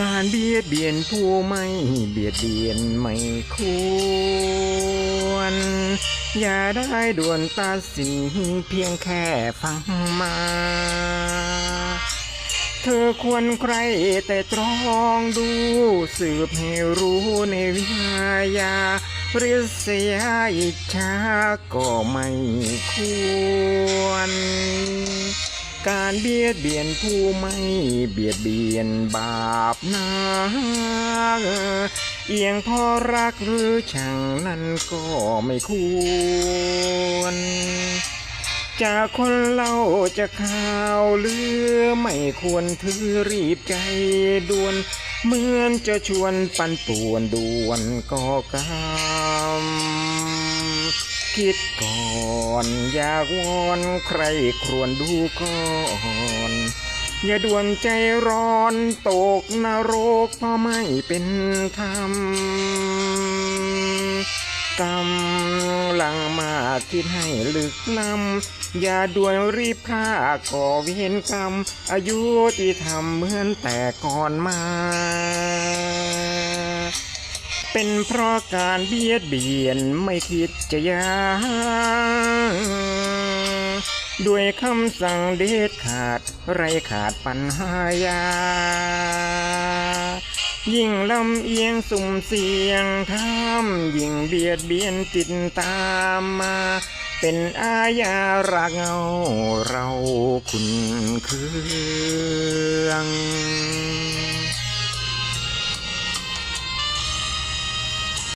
การเบียดเบียนผู้ไม่เบียดเบียนไม่ควร อย่าได้ด่วนตัดสินเพียงแค่ฟังมา เธอควรใครแต่ตรองดูสืบให้รู้ในวิทยาริษยาอิจฉาก็ไม่ควร การเบียดเบียนผู้ไม่เบียดเบียนบาปนาเอียงพอรักหรือชังนั้นก็ไม่ควรจากคนเล่าจะข่าวหรือไม่ควรถือรีบใจด่วน เหมือนจะชวนปันป่วนด่วนก็กำ คิดก่อนอยากวอนใครครวญดูก่อนอย่าด่วนใจร้อนตกนรกเพราะไม่เป็นธรรมกำลังมาคิดให้ลึกล้ำอย่าด่วนรีบฆ่าก่อเวรกรรม อายุที่ทำเหมือนแต่ก่อนมา เป็นเพราะการเบียดเบียนไม่คิดจะยาด้วยคำสั่งเด็ดขาดไรขาดปัญหายา ยิ่งลำเอียงสุ่มเสียงทำยิ่งเบียดเบียนติดตามมา เป็นอาญารากเงาเราคุณเครื่อง